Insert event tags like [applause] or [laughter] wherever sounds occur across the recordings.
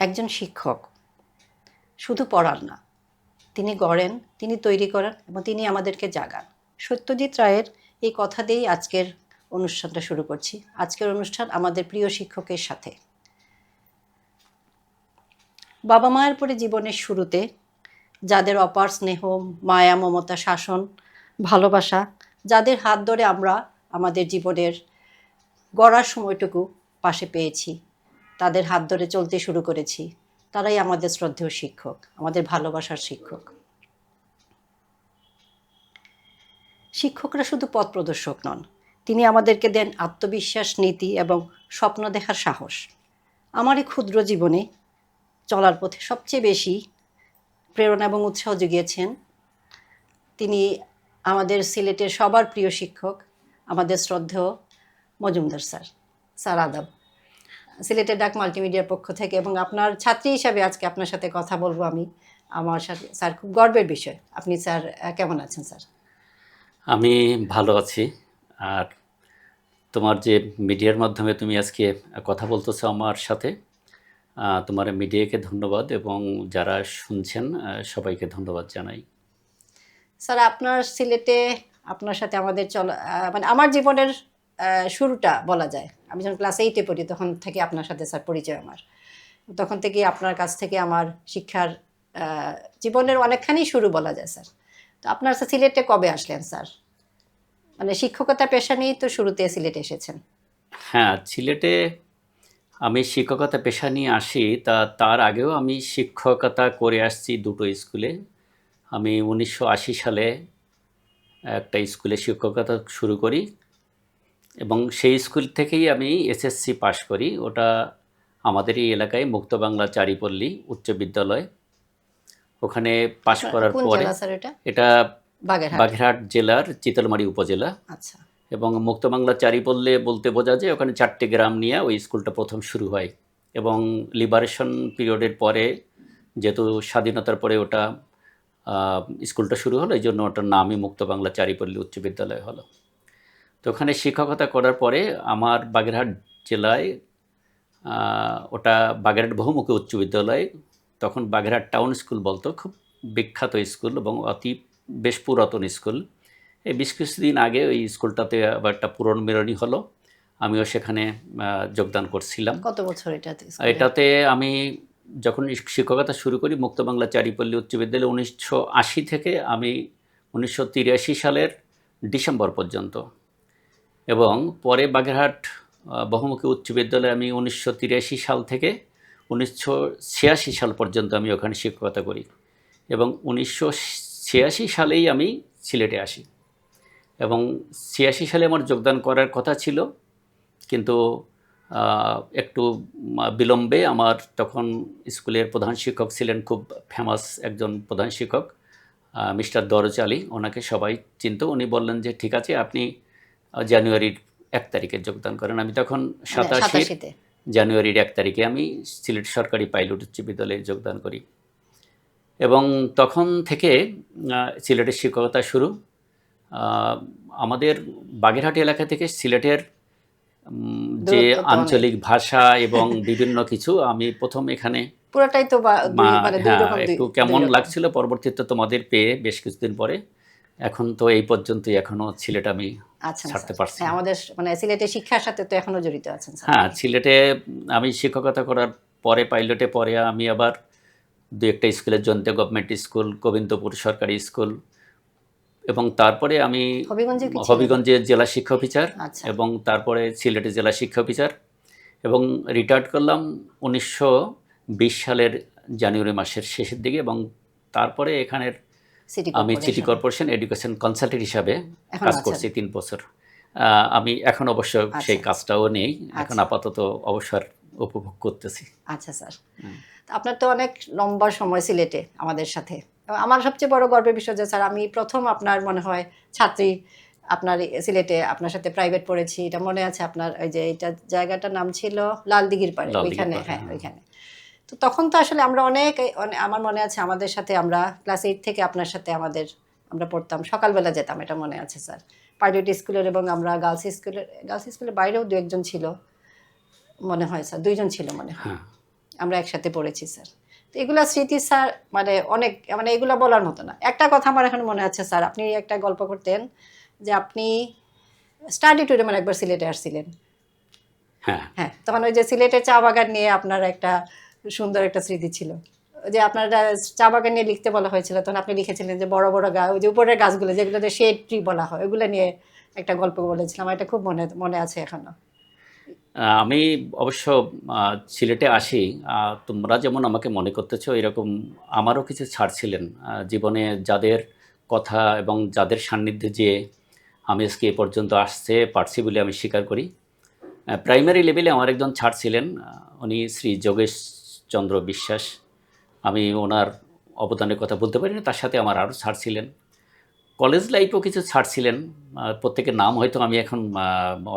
একজন শিক্ষক। শুধু পড়ান না, তিনি গড়েন, তিনি তৈরি করেন এবং তিনি আমাদেরকে জাগান। সত্যজিৎ রায়ের এই কথা দিয়েই আজকের অনুষ্ঠানটা শুরু করছি। আজকের অনুষ্ঠান আমাদের প্রিয় শিক্ষকের সাথে। বাবা মায়ের পরে জীবনের শুরুতে যাদের অপার স্নেহ, মায়া, মমতা, শাসন, ভালোবাসা, যাদের হাত ধরে আমরা আমাদের জীবনের গড়ার সময়টুকু পাশে পেয়েছি। তাদের হাত ধরে চলতে শুরু করেছি। তারাই আমাদের শ্রদ্ধেয় শিক্ষক, আমাদের ভালোবাসার শিক্ষক। শিক্ষকরা শুধু পথ প্রদর্শক নন, তিনি আমাদেরকে দেন আত্মবিশ্বাস, নীতি এবং স্বপ্ন দেখার সাহস। আমার এই ক্ষুদ্র জীবনে চলার পথে সবচেয়ে বেশি প্রেরণা এবং উৎসাহ জুগিয়েছেন তিনি আমাদের সিলেটের সবার প্রিয় শিক্ষক, আমাদের শ্রদ্ধেয় মজুমদার স্যার স্যার আদাব। সিলেটের ডাক মাল্টিমিডিয়ার পক্ষ থেকে এবং আপনার ছাত্রী হিসাবে আজকে আপনার সাথে কথা বলব আমি। আমার সাথে স্যার খুব গর্বের বিষয়। আপনি স্যার কেমন আছেন স্যার? আমি ভালো আছি। আর তোমার যে মিডিয়ার মাধ্যমে তুমি আজকে কথা বলতেছো আমার সাথে তোমার মিডিয়াকে ধন্যবাদ এবং যারা শুনছেন সবাইকে ধন্যবাদ জানাই। স্যার আপনার সিলেটে আপনার সাথে আমাদের চলা মানে আমার জীবনের শুরুটা বলা যায়। আমি যখন ক্লাস এইটে পড়ি, তখন থেকে আপনার সাথে স্যার পরিচয় আমার। তখন থেকে আপনার কাছ থেকে আমার শিক্ষার জীবনের অনেকখানি শুরু বলা যায় স্যার তো আপনার স্যার সিলেটে কবে আসলেন স্যার মানে শিক্ষকতা পেশা নিয়েই তো শুরুতে সিলেটে এসেছেন। হ্যাঁ সিলেটে আমি শিক্ষকতা পেশা নিয়ে আসি, তা তার আগেও আমি শিক্ষকতা করে আসছি দুটো স্কুলে। আমি উনিশশো আশি সালে একটা স্কুলে শিক্ষকতা শুরু করি। এবং সেই স্কুল থেকেই আমি এসএসসি পাশ করি। ওটা আমাদের এই এলাকায় মুক্ত বাংলা চারিপল্লী উচ্চ বিদ্যালয়। ওখানে পাশ করার পরে এটা? বাগেরহাট। বাগেরহাট জেলার চিতলমারি উপজেলা। আচ্ছা। এবং মুক্তবাংলা চারিপল্লে বলতে বোঝা যায় ওখানে চারটে গ্রাম নিয়ে ওই স্কুলটা প্রথম শুরু হয়। এবং লিবারেশন পিরিয়ডের পরে যেহেতু স্বাধীনতার পরে ওটা স্কুলটা শুরু হলো এই জন্য ওটার নামই মুক্ত বাংলা চারিপল্লী উচ্চ বিদ্যালয় হলো। তো ওখানে শিক্ষকতা করার পরে আমার বাগেরহাট জেলায় ওটা বাগেরহাট বহুমুখী উচ্চ বিদ্যালয় তখন বাগেরহাট টাউন স্কুল বলতো খুব বিখ্যাত স্কুল এবং অতি বেশ পুরাতন স্কুল। এই বেশ কিছুদিন আগে ওই স্কুলটাতে আবার একটা পুনর্মিলনী হলো আমিও সেখানে যোগদান করছিলাম। কত বছর এটা এটাতে আমি যখন শিক্ষকতা শুরু করি মুক্তবাংলা চারিপল্লী উচ্চ বিদ্যালয় উনিশশো আশি থেকে আমি উনিশশো তিরাশি সালের ডিসেম্বর পর্যন্ত। এবং পরে বাগেরহাট বহুমুখী উচ্চ বিদ্যালয়ে আমি উনিশশো তিরাশি সাল থেকে উনিশশো ছিয়াশি সাল পর্যন্ত আমি ওখানে শিক্ষকতা করি এবং উনিশশো ছিয়াশি সালেই আমি সিলেটে আসি। এবং ছিয়াশি সালে আমার যোগদান করার কথা ছিল, কিন্তু একটু বিলম্বে আমার তখন স্কুলের প্রধান শিক্ষক ছিলেন খুব ফেমাস একজন প্রধান শিক্ষক মিস্টার দরজ আলী ওনাকে সবাই চিনত। উনি বললেন যে, ঠিক আছে, আপনি জানুয়ারির এক তারিখে যোগদান করেন। আমি তখন সাতাশি জানুয়ারির এক তারিখে আমি সিলেট সরকারি পাইলট উচ্চ বিদ্যালয়ে যোগদান করি। এবং তখন থেকে সিলেটের শিক্ষকতা শুরু। আহ, আমাদের বাগেরহাট এলাকা থেকে সিলেটের যে। আঞ্চলিক ভাষা এবং [laughs] বিভিন্ন কিছু আমি প্রথম এখানে পুরোটাই তো মানে হ্যাঁ একটু কেমন লাগছিল পরবর্তীতে তোমাদের পেয়ে বেশ কিছুদিন পরে। এখন তো এই পর্যন্তই এখনও সিলেট আমি আচ্ছা ছাড়তে পারছি হ্যাঁ, আমাদের মানে সিলেটের শিক্ষার সাথে তো এখনও জড়িত আছেন হ্যাঁ সিলেটে আমি শিক্ষকতা করার পরে পাইলটে পরে আমি আবার দু একটা স্কুলের জনতা গভর্নমেন্ট স্কুল গোবিন্দপুর সরকারি স্কুল এবং তারপরে আমি হবিগঞ্জে জেলা শিক্ষা অফিসার আচ্ছা। এবং তারপরে সিলেটে জেলা শিক্ষা অফিসার এবং রিটায়ার্ড করলাম উনিশশো বিশ সালের জানুয়ারি মাসের শেষের দিকে এবং তারপরে এখানের আমি সিটি কর্পোরেশন। এডুকেশন কনসালটেন্ট হিসাবে কাজ করছি তিন বছর। আমি এখন অবশ্য সেই আচ্ছা। কাজটাও নেই। এখন আচ্ছা। আপাতত অবসর উপভোগ করতেছি। আচ্ছা স্যার। আপনার তো অনেক লম্বা সময় সিলেটে আমাদের সাথে। আমার সবচেয়ে বড় গর্বের বিষয় যে স্যার আমি প্রথম আপনার মনে হয় ছাত্রী আপনার সিলেটে আপনার সাথে প্রাইভেট পড়েছি। এটা মনে আছে আপনার? ওই যে এটা জায়গাটার নাম ছিল লালদিঘির পাড়ে। ওইখানে হ্যাঁ হ্যাঁ। ওইখানে। তো তখন তো আসলে আমরা অনেক আমার মনে আছে আমাদের সাথে আমরা ক্লাস এইট থেকে আপনার সাথে আমাদের আমরা পড়তাম। সকালবেলা যেতাম এটা মনে আছে স্যার। প্রাইভেট স্কুলের এবং আমরা গার্লস স্কুলের গার্লস স্কুলের বাইরেও দু একজন ছিল মনে হয় স্যার। দুইজন ছিল মনে হয়। হ্যাঁ। আমরা একসাথে পড়েছি স্যার। তো এগুলো স্মৃতি স্যার মানে অনেক মানে এগুলো বলার মতো না। একটা কথা আমার এখন মনে আছে স্যার আপনি একটা গল্প করতেন যে আপনি স্টাডি ট্যুরে মানে একবার সিলেটে আসছিলেন। হ্যাঁ। হ্যাঁ তখন ওই যে সিলেটের চা বাগান নিয়ে আপনার একটা সুন্দর একটা স্মৃতি ছিল। যে আপনার চা বাগান নিয়ে লিখতে বলা হয়েছিল, তখন আপনি লিখেছিলেন যে বড় বড় গাছ ওই যে উপরের গাছগুলো, যেগুলোতে শেড ট্রি বলা হয়, ওগুলো নিয়ে একটা গল্প বলেছিলাম। এটা খুব মনে মনে আছে এখনও। আমি অবশ্য সিলেটে আসি। তোমরা যেমন আমাকে মনে করতেছো, এরকম আমারও কিছু ছাড় ছিলেন। জীবনে যাদের কথা এবং যাদের সান্নিধ্যে যে আমি আজকে এ পর্যন্ত আসতে পারছি বলে আমি স্বীকার করি। প্রাইমারি লেভেলে আমার একজন ছাড় ছিলেন। উনি শ্রী যোগেশ চন্দ্র বিশ্বাস। আমি ওনার অবদানের কথা বলতে পারি না তার সাথে আমার আরও ছাড় ছিলেন। কলেজ লাইফেও কিছু ছাড় ছিলেন প্রত্যেকের নাম হয়তো আমি এখন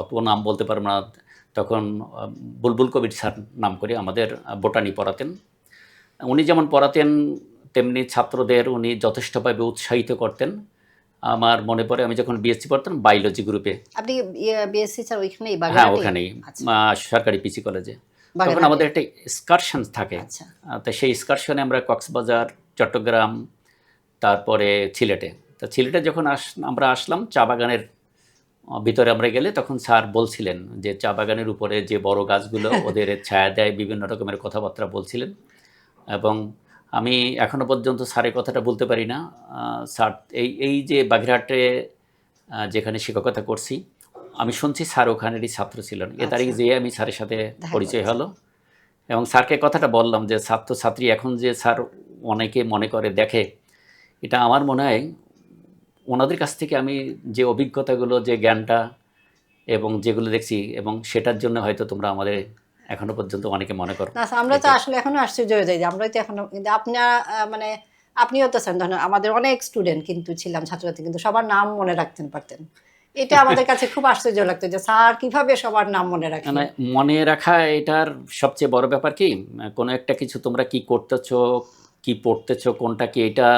অত নাম বলতে পারব না। তখন বুলবুল কবির স্যার নাম করে আমাদের বোটানি পড়াতেন। উনি যেমন পড়াতেন তেমনি ছাত্রদের উনি যথেষ্টভাবে উৎসাহিত করতেন। আমার মনে পড়ে আমি যখন বিএসসি পড়তাম বায়োলজি গ্রুপে আপনি বিএসসি স্যার ওইখানেই হ্যাঁ ওখানেই। আচ্ছা। সরকারি পিসি কলেজে তখন আমাদের একটা এক্সকারশন থাকে। আচ্ছা। তো সেই এক্সকারশনে আমরা কক্সবাজার চট্টগ্রাম তারপরে সিলেটে তা সিলেটে যখন আস আমরা আসলাম চা বাগানের ভিতরে আমরা গেলে তখন স্যার বলছিলেন যে চা বাগানের উপরে যে বড় গাছগুলো [laughs] ওদের ছায়া দেয় বিভিন্ন রকমের কথাবার্তা বলছিলেন। এবং আমি এখনও পর্যন্ত স্যারের কথাটা বলতে পারি না। স্যার এই এই যে বাগেরহাটে আহ, যেখানে শিক্ষকতা করছি আমি শুনছি স্যার ওখানেরই ছাত্র ছিলেন এ তারিখ আচ্ছা। যেয়ে আমি স্যারের সাথে পরিচয় হলো। এবং স্যারকে কথাটা বললাম যে ছাত্র ছাত্রী এখন যে স্যার অনেকে মনে করে দেখে এটা আমার মনে হয় ওনাদের কাছ থেকে আমি যে অভিজ্ঞতাগুলো যে জ্ঞানটা এবং যেগুলো দেখছি এবং সেটার জন্য হয়তো তোমরা আমাদের এখনও পর্যন্ত অনেকে মনে করো। না আমরা তো আসলে এখনও আশ্চর্য হয়ে যাই যে আমরাই তো এখনও কিন্তু আপনার মানে আপনিও তো আমাদের অনেক স্টুডেন্ট কিন্তু ছিলাম ছাত্রছাত্রী কিন্তু সবার নাম মনে রাখতেন পারতেন। এটা আমাদের কাছে খুব আশ্চর্য লাগতো যে, স্যার, কীভাবে সবার নাম মনে রাখেন মানে মনে রাখা এটার সবচেয়ে বড় ব্যাপার কি? কোনো একটা কিছু তোমরা কি করতেছো, কি পড়তেছো, কোনটা কি, এটা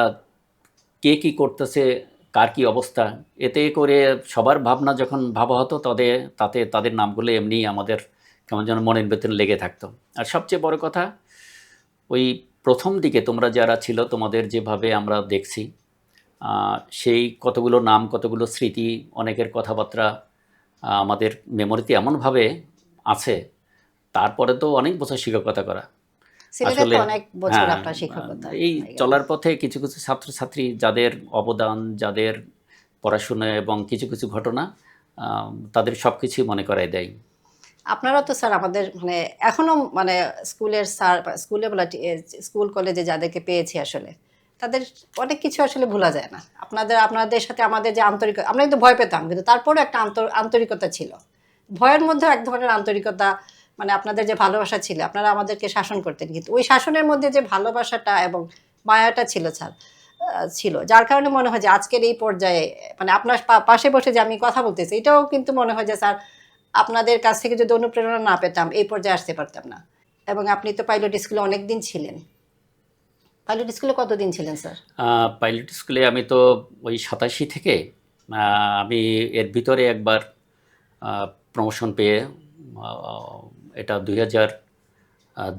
কে কি করতেছে, কার কি অবস্থা, এতে করে সবার ভাবনা যখন ভাবা হতো তাদের তাতে তাদের নামগুলো এমনি আমাদের কেমন যেন মনের ভেতরে লেগে থাকতো। আর সবচেয়ে বড় কথা, ওই প্রথম দিকে তোমরা যারা ছিল, তোমাদের যেভাবে আমরা দেখছি সেই কতগুলো নাম কতগুলো স্মৃতি অনেকের কথাবার্তা আমাদের মেমোরিতে এমনভাবে আছে তারপরে তো অনেক বছর শিক্ষকতা করা। আসলে- হ্যাঁ, এই চলার পথে কিছু কিছু ছাত্রছাত্রী যাদের অবদান যাদের পড়াশোনা এবং কিছু কিছু ঘটনা তাদের সব কিছুই মনে করাই দেয়। আপনারা তো স্যার আমাদের মানে এখনও মানে স্কুলের স্যার স্কুলে বলা স্কুল কলেজে যাদেরকে পেয়েছি আসলে তাদের অনেক কিছু আসলে ভোলা যায় না। আপনাদের আপনাদের সাথে আমাদের যে আন্তরিকতা আমরা কিন্তু ভয় পেতাম, কিন্তু তারপরেও একটা আন্তর- আন্তরিকতা ছিল। ভয়ের মধ্যেও এক ধরনের আন্তরিকতা মানে আপনাদের যে ভালোবাসা ছিল, আপনারা আমাদেরকে শাসন করতেন। কিন্তু ওই শাসনের মধ্যে যে ভালোবাসাটা এবং মায়াটা ছিল, স্যার ছিল, যার কারণে মনে হয় যে আজকের এই পর্যায়ে মানে আপনার পাশে বসে যে আমি কথা বলতেছি, এটাও কিন্তু মনে হয় যে, স্যার, আপনাদের কাছ থেকে যদি অনুপ্রেরণা না পেতাম, এই পর্যায়ে আসতে পারতাম না। এবং আপনি তো পাইলট স্কুলে অনেক দিন ছিলেন। পাইলট স্কুলে কতদিন ছিলেন স্যার পাইলট স্কুলে আমি তো ওই সাতাশি থেকে আমি এর ভিতরে একবার প্রমোশন পেয়ে এটা দুই হাজার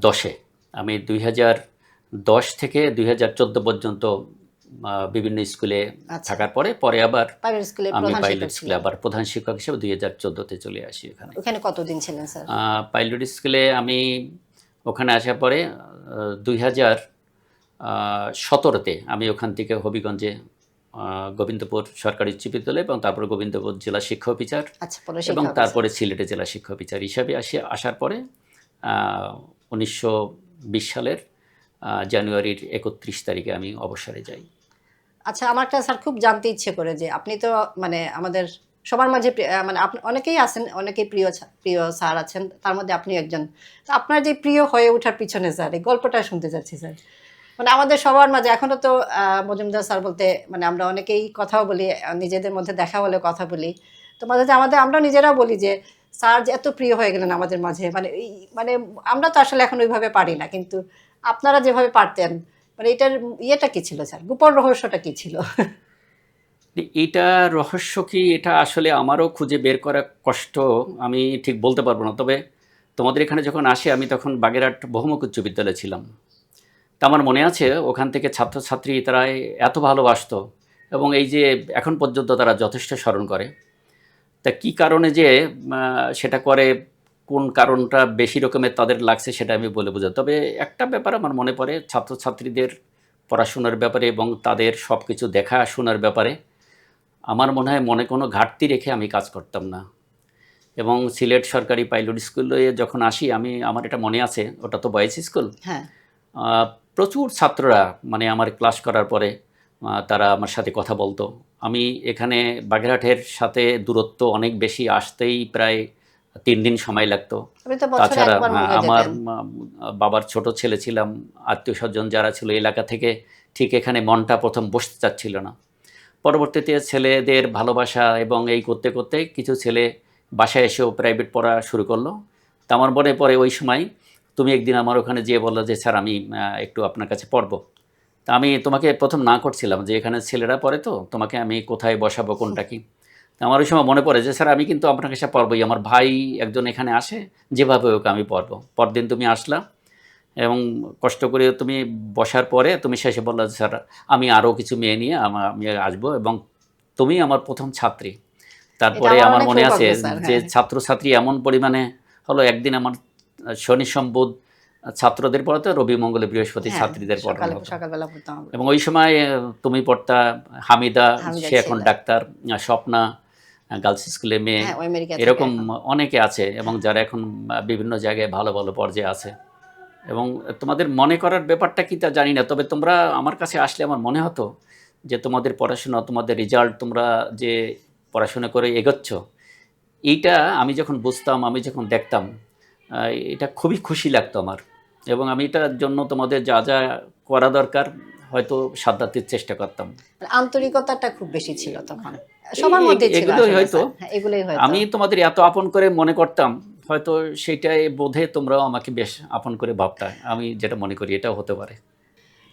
দশে। আমি দুই হাজার দশ থেকে দুই হাজার চোদ্দ পর্যন্ত বিভিন্ন স্কুলে আচ্ছা। থাকার পরে পরে আবার আমি পাইলট স্কুলে আবার প্রধান শিক্ষক হিসেবে দুই হাজার চোদ্দোতে চলে আসি এখানে ওখানে কতদিন ছিলেন স্যার পাইলট স্কুলে আমি ওখানে আসার পরে দুই হাজার সতেরোতে আমি ওখান থেকে হবিগঞ্জে গোবিন্দপুর সরকারি উচ্চ বিদ্যালয় এবং তারপরে গোবিন্দপুর জেলা শিক্ষা অফিসার আচ্ছা এবং তারপরে সিলেটে জেলা শিক্ষা অফিসার হিসাবে আসি। আসার পরে উনিশশো বিশ সালের জানুয়ারির একত্রিশ তারিখে আমি অবসরে যাই। আচ্ছা আমার একটা স্যার খুব জানতে ইচ্ছে করে যে আপনি তো মানে আমাদের সবার মাঝে মানে অনেকেই আছেন অনেকেই প্রিয় প্রিয় স্যার আছেন তার মধ্যে আপনি একজন। আপনার যে প্রিয় হয়ে ওঠার পিছনে স্যার এই গল্পটা শুনতে চাচ্ছি স্যার। মানে আমাদের সবার মাঝে, এখনও তো মজুমদার স্যার বলতে মানে আমরা অনেকেই কথাও বলি নিজেদের মধ্যে দেখা হলে কথা বলি। তো মাঝে আমাদের, আমরা নিজেরাও বলি যে, স্যার যে এত প্রিয় হয়ে গেলেন আমাদের মাঝে। মানে মানে আমরা তো আসলে এখন ওইভাবে পারি না, কিন্তু আপনারা যেভাবে পারতেন মানে এটার ইয়েটা কি ছিল স্যার? গোপন রহস্যটা কি ছিল? এটা রহস্য কি, এটা আসলে আমারও খুঁজে বের করা কষ্ট, আমি ঠিক বলতে পারব না। তবে তোমাদের এখানে যখন আসি, আমি তখন বাগেরহাট বহুমুখ উচ্চ বিদ্যালয়ে ছিলাম। তা আমার মনে আছে ওখান থেকে ছাত্রছাত্রী তারা এত ভালোবাসত এবং এই যে এখন পর্যন্ত তারা যথেষ্ট স্মরণ করে। তা কি কারণে যে সেটা করে কোন কারণটা বেশি রকমের তাদের লাগছে সেটা আমি বলে বোঝা তবে একটা ব্যাপার আমার মনে পড়ে ছাত্রছাত্রীদের পড়াশোনার ব্যাপারে এবং তাদের সব কিছু দেখা শোনার ব্যাপারে আমার মনে হয় মনে কোনো ঘাটতি রেখে আমি কাজ করতাম না। এবং সিলেট সরকারি পাইলট স্কুলে যখন আসি আমি আমার এটা মনে আছে ওটা তো বয়েজ স্কুল। হ্যাঁ। প্রচুর ছাত্ররা মানে আমার ক্লাস করার পরে তারা আমার সাথে কথা বলতো। আমি এখানে বাগেরহাটের সাথে দূরত্ব অনেক বেশি আসতেই প্রায় তিন দিন সময় লাগতো। তাছাড়া আমার বাবার ছোট ছেলে ছিলাম আত্মীয় স্বজন যারা ছিল এলাকা থেকে ঠিক এখানে মনটা প্রথম বসতে চাচ্ছিল না। পরবর্তীতে ছেলেদের ভালোবাসা এবং এই করতে করতে কিছু ছেলে বাসায় এসেও প্রাইভেট পড়া শুরু করল। তা আমার মনে পরে ওই সময় তুমি একদিন আমার ওখানে যেয়ে বলল যে স্যার আমি একটু আপনার কাছে পড়ব। তা আমি তোমাকে প্রথম না করছিলাম যে এখানে ছেলেরা পড়ে তো তোমাকে আমি কোথায় বসাবো কোনটা কি? তা আমার ওই সময় মনে পড়ে যে স্যার আমি কিন্তু আপনার কাছে পড়বই আমার ভাই একজন এখানে আসে যেভাবে ওকে আমি পড়ব। পরদিন তুমি আসলা এবং কষ্ট করে তুমি বসার পরে তুমি শেষে বলল যে, স্যার আমি আরও কিছু মেয়ে নিয়ে আমা- আমি আসব এবং তুমি আমার প্রথম ছাত্রী। তারপরে আমার আমার মনে আছে যে হ্যাঁ। ছাত্রছাত্রী এমন পরিমাণে হলো একদিন আমার শনি সম্বুধ ছাত্রদের পড়াতে রবি মঙ্গলে বৃহস্পতি হ্যাঁ, ছাত্রীদের পড়ানো। এবং ওই সময় তুমি পড়তা হামিদা সে এখন ডাক্তার স্বপ্না গার্লস স্কুলে মেয়ে। হ্যাঁ, এরকম অনেকে আছে এবং যারা এখন বিভিন্ন জায়গায় ভালো ভালো পর্যায়ে আছে। এবং তোমাদের মনে করার ব্যাপারটা কি তা জানি না তবে তোমরা আমার কাছে আসলে আমার মনে হতো যে তোমাদের পড়াশোনা তোমাদের রেজাল্ট তোমরা যে পড়াশোনা করে এগোচ্ছ এইটা আমি যখন বুঝতাম আমি যখন দেখতাম এটা খুবই খুশি লাগতো আমার। এবং আমি এটার জন্য তোমাদের যা যা করা দরকার হয়তো সাধ্যাতির চেষ্টা করতাম। আন্তরিকতাটা খুব বেশি ছিল তখন। সবার মধ্যে এগুলোই হয়তো। হ্যাঁ, এগুলোই হয়তো। আমি তোমাদের এত আপন করে মনে করতাম হয়তো সেটাই বোধে তোমরাও আমাকে বেশ আপন করে ভাবতা। আমি যেটা মনে করি এটাও হতে পারে।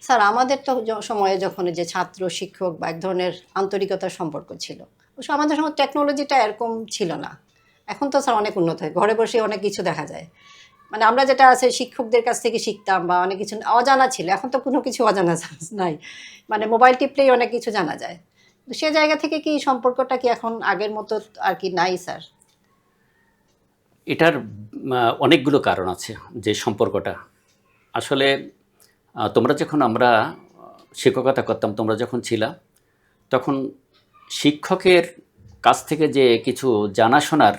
স্যার আমাদের তো সময়ে যখন যে ছাত্র শিক্ষক বা এক ধরনের আন্তরিকতার সম্পর্ক ছিল আমাদের সময় টেকনোলজিটা এরকম ছিল না। এখন তো স্যার অনেক উন্নত হয়। ঘরে বসে অনেক কিছু দেখা যায়। মানে আমরা যেটা আছে, শিক্ষকদের কাছ থেকে শিখতাম বা অনেক কিছু অজানা ছিল। এখন তো কোনো কিছু অজানা [laughs] নাই। মানে মোবাইল টিপলেই অনেক কিছু জানা যায়। সে জায়গা থেকে কি সম্পর্কটা কি এখন আগের মতো আর কি নাই, স্যার? এটার অনেকগুলো কারণ আছে যে সম্পর্কটা। আসলে তোমরা যখন আমরা শিক্ষকতা করতাম, তোমরা যখন ছিলা, তখন শিক্ষকের কাছ থেকে যে কিছু জানাশোনার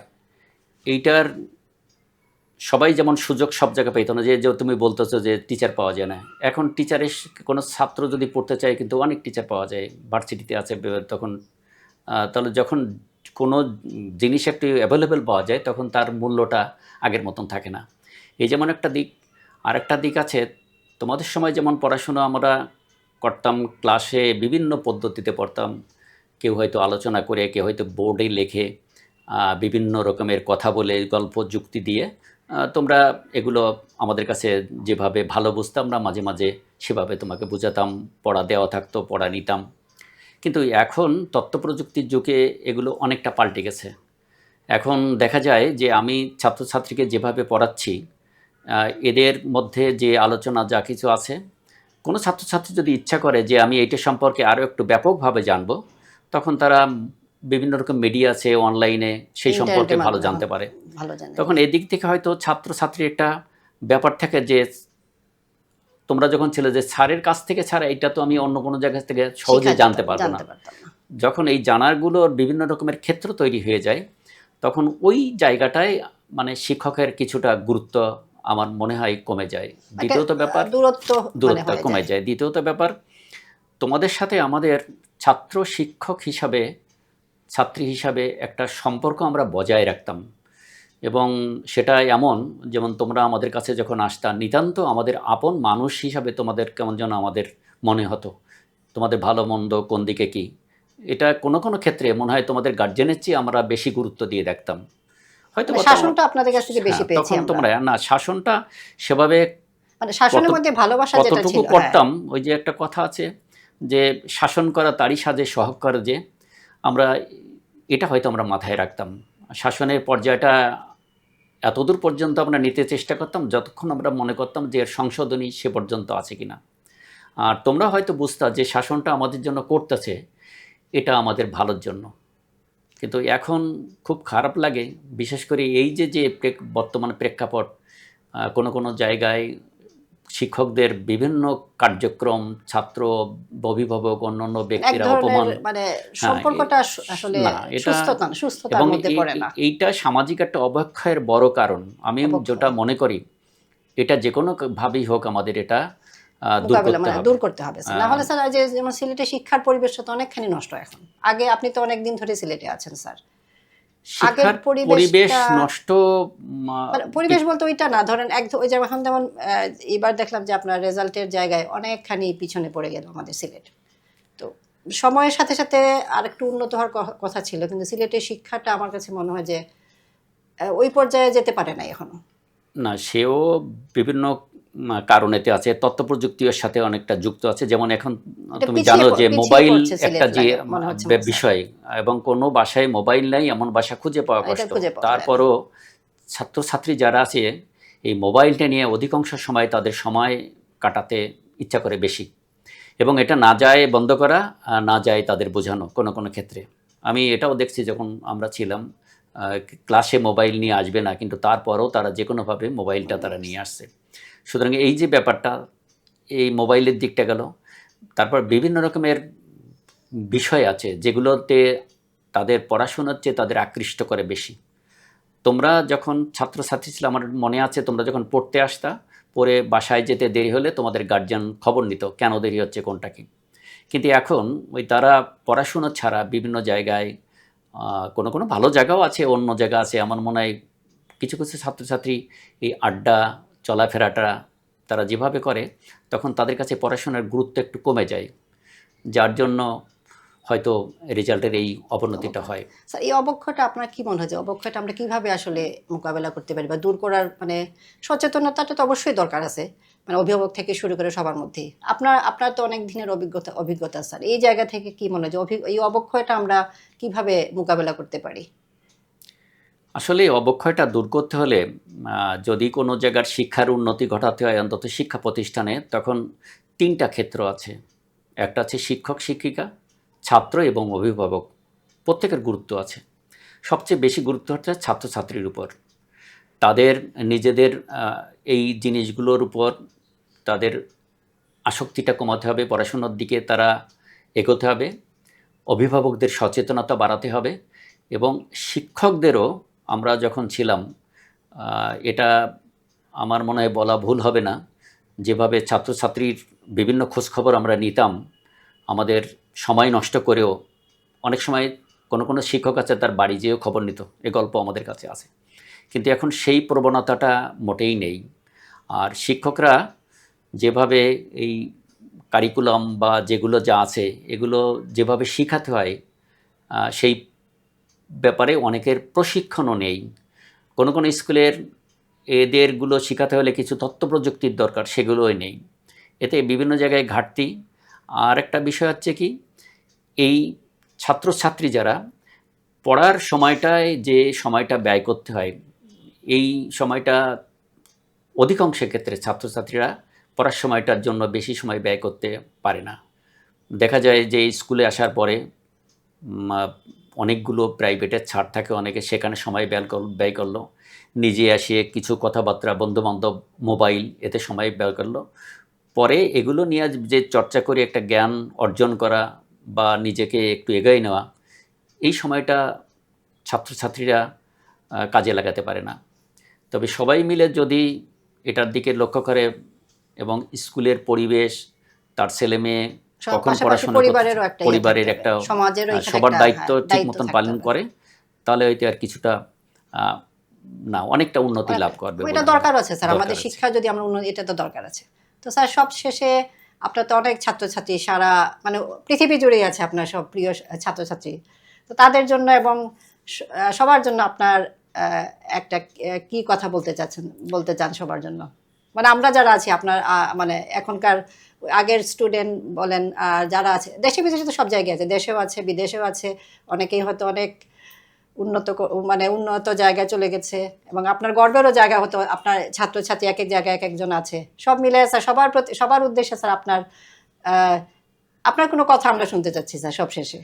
এইটার সবাই যেমন সুযোগ সব জায়গায় পেত না যে যে তুমি বলতেছো যে টিচার পাওয়া যায় না। এখন টিচারের কোনো ছাত্র যদি পড়তে চায়, কিন্তু অনেক টিচার পাওয়া যায়। ভার্সিটিতে আছে তখন তাহলে যখন কোনো জিনিস একটু অ্যাভেলেবেল পাওয়া যায়, তখন তার মূল্যটা আগের মতন থাকে না। এই যেমন একটা দিক। আরেকটা দিক আছে, তোমাদের সময় যেমন পড়াশোনা আমরা করতাম ক্লাসে বিভিন্ন পদ্ধতিতে পড়তাম। কেউ হয়তো আলোচনা করে, কেউ হয়তো বোর্ডে লেখে। বিভিন্ন রকমের কথা বলে, গল্প, যুক্তি দিয়ে তোমরা এগুলো আমাদের কাছে যেভাবে ভালো বুঝতাম আমরা মাঝে মাঝে সেভাবে তোমাকে বুঝাতাম, পড়া দেওয়া থাকতো, পড়া নিতাম। কিন্তু এখন তথ্য প্রযুক্তির যুগে এগুলো অনেকটা পাল্টে গেছে। এখন দেখা যায় যে আমি ছাত্রছাত্রীকে যেভাবে পড়াচ্ছি এদের মধ্যে যে আলোচনা যা কিছু আছে, কোনো ছাত্রছাত্রী যদি ইচ্ছা করে যে আমি এইটা সম্পর্কে আরও একটু ব্যাপকভাবে জানব, তখন তারা বিভিন্ন রকম মিডিয়া আছে অনলাইনে সেই সম্পর্কে ভালো জানতে পারে। তখন এদিক থেকে হয়তো ছাত্রছাত্রীর একটা ব্যাপার থাকে যে তোমরা যখন ছিল যে স্যারের কাছ থেকে ছাড়া এটা তো আমি অন্য কোনো জায়গা থেকে সহজে জানতে পারব না। যখন এই জানারগুলোর বিভিন্ন রকমের ক্ষেত্র তৈরি হয়ে যায় তখন ওই জায়গাটায় মানে শিক্ষকের কিছুটা গুরুত্ব আমার মনে হয় কমে যায়। দ্বিতীয়ত ব্যাপার দূরত্ব মানে দূরত্ব কমে যায়। দ্বিতীয়ত ব্যাপার তোমাদের সাথে আমাদের ছাত্র শিক্ষক হিসাবে ছাত্রী হিসাবে একটা সম্পর্ক আমরা বজায় রাখতাম। এবং সেটা এমন যেমন তোমরা আমাদের কাছে যখন আসতা নিতান্ত আমাদের আপন মানুষ হিসাবে তোমাদের কেমন যেন আমাদের মনে হতো। তোমাদের ভালো মন্দ কোন দিকে কি? এটা কোনো কোনো ক্ষেত্রে মনে হয় তোমাদের গার্জেনের চেয়ে আমরা বেশি গুরুত্ব দিয়ে দেখতাম। হয়তো মানে শাসনটা আপনাদের কাছ থেকে বেশি হ্যাঁ, পেয়েছি তখন তোমরা না শাসনটা সেভাবে মানে শাসনের মধ্যে ভালোবাসা যেটা ছিল হ্যাঁ। করতাম ওই যে একটা কথা আছে যে শাসন করা তারই সাজে সহকার যে আমরা এটা হয়তো আমরা মাথায় রাখতাম। শাসনের পর্যায়টা এতদূর পর্যন্ত আমরা নিতে চেষ্টা করতাম, যতক্ষণ আমরা মনে করতাম যে এর সংশোধনী সে পর্যন্ত আছে কিনা। আর তোমরা হয়তো বুঝতা যে শাসনটা আমাদের জন্য করতেছে, এটা আমাদের ভালোর জন্য। কিন্তু এখন খুব খারাপ লাগে, বিশেষ করে এই যে যে বর্তমান প্রেক্ষাপট কোনো কোনো জায়গায় শিক্ষকদের বিভিন্ন কার্যক্রম ছাত্র অভিভাবক অন্যান্য ব্যক্তিরা অপমান মানে সম্পর্কটা আসলে না, এটা- সুস্থতা সুস্থতার এবং মধ্যে পড়ে না। এইটা সামাজিক একটা অবক্ষয়ের বড় কারণ। আমি যেটা মনে করি এটা যে কোনো ভাবেই হোক আমাদের এটা দূর করতে মানে হবে। দূর করতে হবে। স্যার। না হ্যাঁ। হলে স্যার যে যেমন সিলেটে শিক্ষার পরিবেশটা তো অনেকখানি নষ্ট এখন। আগে আপনি তো অনেক দিন ধরে সিলেটে আছেন স্যার। শিক্ষার পরিবেশ নষ্ট মানে পরিবেশ বলতে ওইটা না ধরেন এক ওই যে এখন যেমন এবার দেখলাম যে আপনার রেজাল্টের জায়গায় অনেকখানি পিছনে পড়ে গেল আমাদের সিলেট। তো সময়ের সাথে সাথে আরেকটু উন্নত হওয়ার কথা ছিল কিন্তু সিলেটের শিক্ষাটা আমার কাছে মনে হয় যে ওই পর্যায়ে যেতে পারে না এখনও। না সেও বিভিন্ন কারণেতে আছে তথ্য প্রযুক্তির সাথে অনেকটা যুক্ত আছে। যেমন এখন তুমি জানো যে মোবাইল একটা যে মনে বিষয় এবং কোনো বাসায় মোবাইল নাই এমন বাসা খুঁজে পাওয়া কষ্ট। তারপরও ছাত্রছাত্রী যারা আছে এই মোবাইলটা নিয়ে অধিকাংশ সময় তাদের সময় কাটাতে ইচ্ছা করে বেশি। এবং এটা না যায় বন্ধ করা না যায় তাদের বোঝানো কোনো কোনো ক্ষেত্রে। আমি এটাও দেখছি যখন আমরা ছিলাম ক্লাসে মোবাইল নিয়ে আসবে না কিন্তু তারপরেও তারা যে কোনোভাবে মোবাইলটা তারা নিয়ে আসছে। সুতরাং এই যে ব্যাপারটা, এই মোবাইলের দিকটা গেল, তারপর বিভিন্ন রকমের বিষয় আছে যেগুলোতে তাদের পড়াশোনার চেয়ে তাদের আকৃষ্ট করে বেশি। তোমরা যখন ছাত্রছাত্রী ছিল, আমার মনে আছে তোমরা যখন পড়তে আসতা পরে বাসায় যেতে দেরি হলে তোমাদের গার্জিয়ান খবর নিত কেন দেরি হচ্ছে কোনটা কি কিন্তু এখন ওই তারা পড়াশুনো ছাড়া বিভিন্ন জায়গায় কোনো কোনো ভালো জায়গাও আছে, অন্য জায়গা আছে। আমার মনে হয় কিছু কিছু ছাত্রছাত্রী এই আড্ডা চলাফেরাটা তারা যেভাবে করে, তখন তাদের কাছে পড়াশোনার গুরুত্ব একটু কমে যায়। যার জন্য হয়তো রেজাল্টের এই অবনতিটা হয়। স্যার, এই অবক্ষয়টা আপনার কি মনে হয় যে অবক্ষয়টা আমরা কীভাবে আসলে মোকাবেলা করতে পারি বা দূর করার মানে সচেতনতাটা তো অবশ্যই দরকার আছে মানে অভিভাবক থেকে শুরু করে সবার মধ্যেই। আপনার আপনার তো অনেক দিনের অভিজ্ঞতা অভিজ্ঞতা স্যার। এই জায়গা থেকে কি মনে হয় যে এই অবক্ষয়টা আমরা কীভাবে মোকাবেলা করতে পারি? আসলে অবক্ষয়টা দূর করতে হলে যদি কোনো জায়গার শিক্ষার উন্নতি ঘটাতে হয় অন্তত শিক্ষা প্রতিষ্ঠানে, তখন তিনটা ক্ষেত্র আছে। একটা আছে শিক্ষক, শিক্ষিকা, ছাত্র এবং অভিভাবক। প্রত্যেকের গুরুত্ব আছে। সবচেয়ে বেশি গুরুত্ব হচ্ছে ছাত্রছাত্রীর উপর। তাদের নিজেদের এই জিনিসগুলোর উপর তাদের আসক্তিটা কমাতে হবে, পড়াশোনার দিকে তারা এগোতে হবে। অভিভাবকদের সচেতনতা বাড়াতে হবে এবং শিক্ষকদেরও আমরা যখন ছিলাম এটা আমার মনে হয় বলা ভুল হবে না। যেভাবে ছাত্রছাত্রীর বিভিন্ন খোঁজখবর আমরা নিতাম, আমাদের সময় নষ্ট করেও অনেক সময় কোনো কোনো শিক্ষক আছে, তার বাড়ি যেয়েও খবর নিত, এ গল্প আমাদের কাছে আছে। কিন্তু এখন সেই প্রবণতাটা মোটেই নেই। আর শিক্ষকরা যেভাবে এই কারিকুলাম বা যেগুলো যা আছে, এগুলো যেভাবে শেখাতে হয় সেই ব্যাপারে অনেকের প্রশিক্ষণও নেই। কোনো কোনো স্কুলের এদেরগুলো শেখাতে হলে কিছু তথ্য প্রযুক্তির দরকার, সেগুলোই নেই। এতে বিভিন্ন জায়গায় ঘাটতি। আর একটা বিষয় হচ্ছে কি, এই ছাত্রছাত্রী যারা, পড়ার সময়টায় যে সময়টা ব্যয় করতে হয়, এই সময়টা অধিকাংশ ক্ষেত্রে ছাত্রছাত্রীরা পড়ার সময়টার জন্য বেশি সময় ব্যয় করতে পারে না। দেখা যায় যে স্কুলে আসার পরে অনেকগুলো প্রাইভেটের ছাড় থাকে, অনেকে সেখানে সময় ব্যয় করল ব্যয় করল। নিজে আসিয়ে কিছু কথাবার্তা, বন্ধুবান্ধব মোবাইল এতে সময় ব্যয় করল। পরে এগুলো নিয়ে যে চর্চা করে, একটা জ্ঞান অর্জন করা বা নিজেকে একটু এগিয়ে নেওয়া, এই সময়টা ছাত্রছাত্রীরা কাজে লাগাতে পারে না। তবে সবাই মিলে যদি এটার দিকে লক্ষ্য করে এবং স্কুলের পরিবেশ, তার ছেলে মেয়ে কখন পড়াশোনা পরিবারেরও একটা ইয়ে পরিবারের একটা। সমাজেরও সবার দায়িত্ব হ্যাঁ, ঠিক মতন পালন করে তাহলে হয়তো আর কিছুটা না অনেকটা উন্নতি লাভ করবে এটা দরকার আছে স্যার আমাদের শিক্ষা যদি আমরা উন্নতি এটা তো দরকার আছে। তো স্যার সব শেষে আপনার তো অনেক ছাত্রছাত্রী সারা মানে পৃথিবী জুড়েই আছে আপনার সব প্রিয় ছাত্রছাত্রী। তো তাদের জন্য এবং সবার জন্য আপনার আহ, একটা কি কথা বলতে চাচ্ছেন বলতে চান সবার জন্য? মানে আমরা যারা আছি আপনার আহ, মানে এখনকার আগের স্টুডেন্ট বলেন, আর যারা আছে, দেশে বিদেশে তো সব জায়গায় আছে, দেশেও আছে, বিদেশেও আছে, অনেকেই হয়তো অনেক উন্নত মানে উন্নত জায়গায় চলে গেছে, এবং আপনার গর্বেরও জায়গা হতো, আপনার ছাত্রছাত্রী এক এক জায়গায় এক একজন আছে, সব মিলে স্যার সবার প্রতি, সবার উদ্দেশ্যে স্যার আপনার আপনার কোনো কথা আমরা শুনতে চাচ্ছি স্যার সব শেষে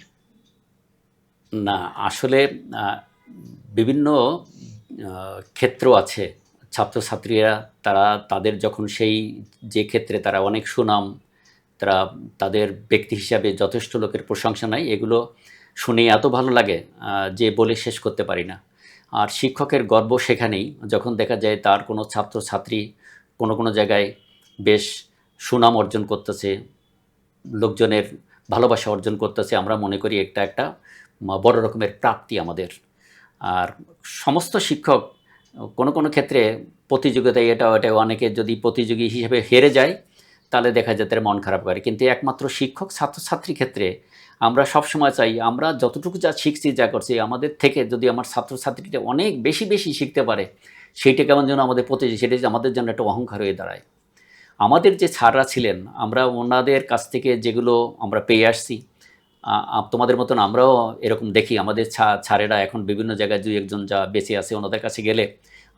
না, আসলে বিভিন্ন ক্ষেত্র আছে ছাত্রছাত্রীরা, তারা তাদের যখন সেই যে ক্ষেত্রে তারা অনেক সুনাম, তারা তাদের ব্যক্তি হিসাবে যথেষ্ট লোকের প্রশংসা নাই, এগুলো শুনে এত ভালো লাগে যে বলে শেষ করতে পারি না। আর শিক্ষকের গর্ব সেখানেই, যখন দেখা যায় তার কোনো ছাত্রছাত্রী কোনো কোনো জায়গায় বেশ সুনাম অর্জন করতেছে, লোকজনের ভালোবাসা অর্জন করতেছে, আমরা মনে করি একটা একটা বড় রকমের প্রাপ্তি আমাদের। আর সমস্ত শিক্ষক কোনো কোনো ক্ষেত্রে প্রতিযোগিতায় এটা ওটা অনেকে যদি প্রতিযোগী হিসেবে হেরে যায়, তাহলে দেখা যায় তার মন খারাপ করে। কিন্তু একমাত্র শিক্ষক ছাত্রছাত্রীর ক্ষেত্রে আমরা সব সময় চাই, আমরা যতটুকু যা শিখছি, যা করছি, আমাদের থেকে যদি আমার ছাত্রছাত্রীটা অনেক বেশি বেশি শিখতে পারে, সেইটা কেমন যেন আমাদের প্রতিযোগী, সেটা আমাদের জন্য একটা অহংকার হয়ে দাঁড়ায়। আমাদের যে ছাড়রা ছিলেন, আমরা ওনাদের কাছ থেকে যেগুলো আমরা পেয়ে আসছি তোমাদের মতন আমরাও এরকম দেখি। আমাদের ছাড়েরা এখন বিভিন্ন জায়গায় দুই একজন যা বেঁচে আছে ওনাদের কাছে গেলে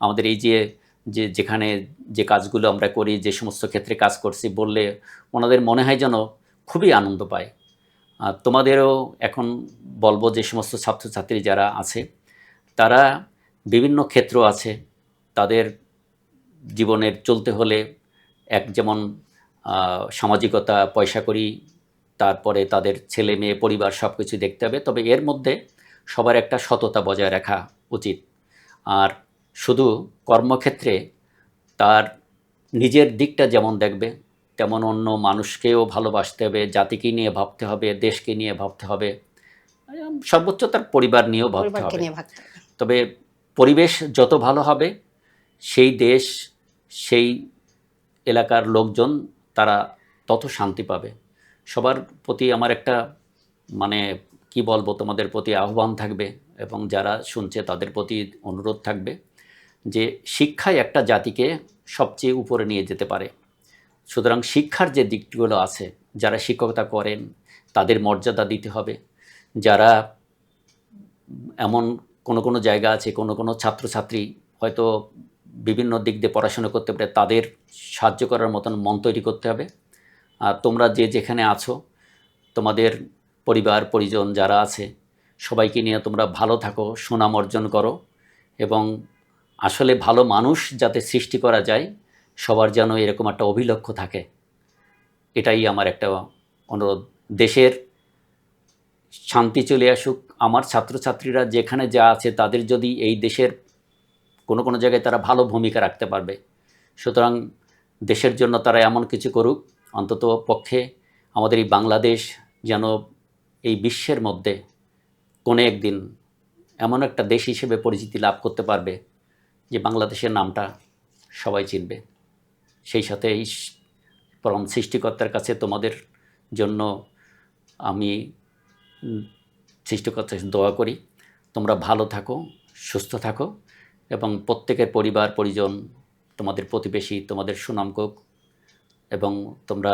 আমাদের এই যে যে, যেখানে যে কাজগুলো আমরা করি, যে সমস্ত ক্ষেত্রে কাজ করছি বললে ওনাদের মনে হয় যেন খুবই আনন্দ পায়। তোমাদেরও এখন বলব যে সমস্ত ছাত্রছাত্রী যারা আছে, তারা বিভিন্ন ক্ষেত্র আছে, তাদের জীবনের চলতে হলে এক যেমন সামাজিকতা, পয়সা করি তারপরে তাদের ছেলে মেয়ে পরিবার সব কিছু দেখতে হবে। তবে এর মধ্যে সবার একটা সততা বজায় রাখা উচিত। আর শুধু কর্মক্ষেত্রে তার নিজের দিকটা যেমন দেখবে তেমন অন্য মানুষকেও ভালোবাসতে হবে জাতিকে নিয়ে ভাবতে হবে দেশকে নিয়ে ভাবতে হবে। সর্বোচ্চ তার পরিবার নিয়েও ভাবতে হবে। তবে পরিবেশ যত ভালো হবে সেই দেশ সেই এলাকার লোকজন তারা তত শান্তি পাবে। সবার প্রতি আমার একটা মানে কি বলব, তোমাদের প্রতি আহ্বান থাকবে এবং যারা শুনছে তাদের প্রতি অনুরোধ থাকবে যে শিক্ষায় একটা জাতিকে সবচেয়ে উপরে নিয়ে যেতে পারে। সুতরাং শিক্ষার যে দিকগুলো আছে, যারা শিক্ষকতা করেন, তাদের মর্যাদা দিতে হবে। যারা এমন কোনো কোনো জায়গা আছে, কোনো কোনো ছাত্রছাত্রী হয়তো বিভিন্ন দিক দিয়ে পড়াশোনা করতে পারে, তাদের সাহায্য করার মতন মন তৈরি করতে হবে। তোমরা যে যেখানে আছো, তোমাদের পরিবার, পরিজন যারা আছে, সবাইকে নিয়ে তোমরা ভালো থাকো, সুনাম অর্জন করো এবং আসলে ভালো মানুষ যাতে সৃষ্টি করা যায়, সবার যেন এরকম একটা অভিলক্ষ্য থাকে। এটাই আমার একটা অনুরোধ। দেশের শান্তি চলে আসুক। আমার ছাত্রছাত্রীরা যেখানে যা আছে, তাদের যদি এই দেশের কোনো কোনো জায়গায় তারা ভালো ভূমিকা রাখতে পারবে। সুতরাং দেশের জন্য তারা এমন কিছু করুক। অন্তত পক্ষে আমাদের এই বাংলাদেশ যেন এই বিশ্বের মধ্যে কোনো একদিন এমন একটা দেশ হিসেবে পরিচিতি লাভ করতে পারবে যে বাংলাদেশের নামটা সবাই চিনবে। সেই সাথে এই পরম সৃষ্টিকর্তার কাছে তোমাদের জন্য আমি সৃষ্টিকর্তার দোয়া করি। তোমরা ভালো থাকো, সুস্থ থাকো এবং প্রত্যেকের পরিবার, পরিজন, তোমাদের প্রতিবেশী, তোমাদের সুনাম হোক এবং তোমরা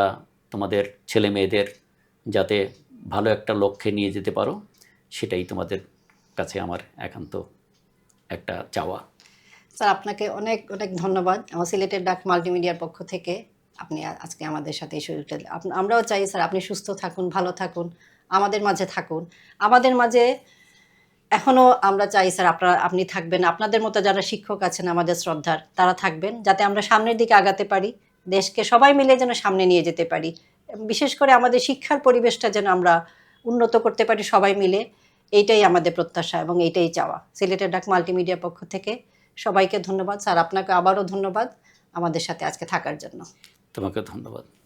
তোমাদের ছেলে মেয়েদের যাতে ভালো একটা লক্ষ্যে নিয়ে যেতে পারো, সেটাই তোমাদের কাছে আমার একান্ত একটা চাওয়া। স্যার, আপনাকে অনেক অনেক ধন্যবাদ। আমার সিলেটের ডাক মাল্টিমিডিয়ার পক্ষ থেকে আপনি আজকে আমাদের সাথে এই সুযোগটা। আমরাও চাই স্যার, আপনি সুস্থ থাকুন, ভালো থাকুন, আমাদের মাঝে থাকুন। আমাদের মাঝে এখনও আমরা চাই স্যার, আপনারা, আপনি থাকবেন। আপনাদের মতো যারা শিক্ষক আছেন, আমাদের শ্রদ্ধার, তারা থাকবেন, যাতে আমরা সামনের দিকে আগাতে পারি। দেশকে সবাই মিলে যেন সামনে নিয়ে যেতে পারি। বিশেষ করে আমাদের শিক্ষার পরিবেশটা যেন আমরা উন্নত করতে পারি সবাই মিলে, এইটাই আমাদের প্রত্যাশা এবং এইটাই চাওয়া। সিলেটের ডাক মাল্টিমিডিয়া পক্ষ থেকে সবাইকে ধন্যবাদ। স্যার, আপনাকে আবারও ধন্যবাদ আমাদের সাথে আজকে থাকার জন্য। তোমাকে ধন্যবাদ।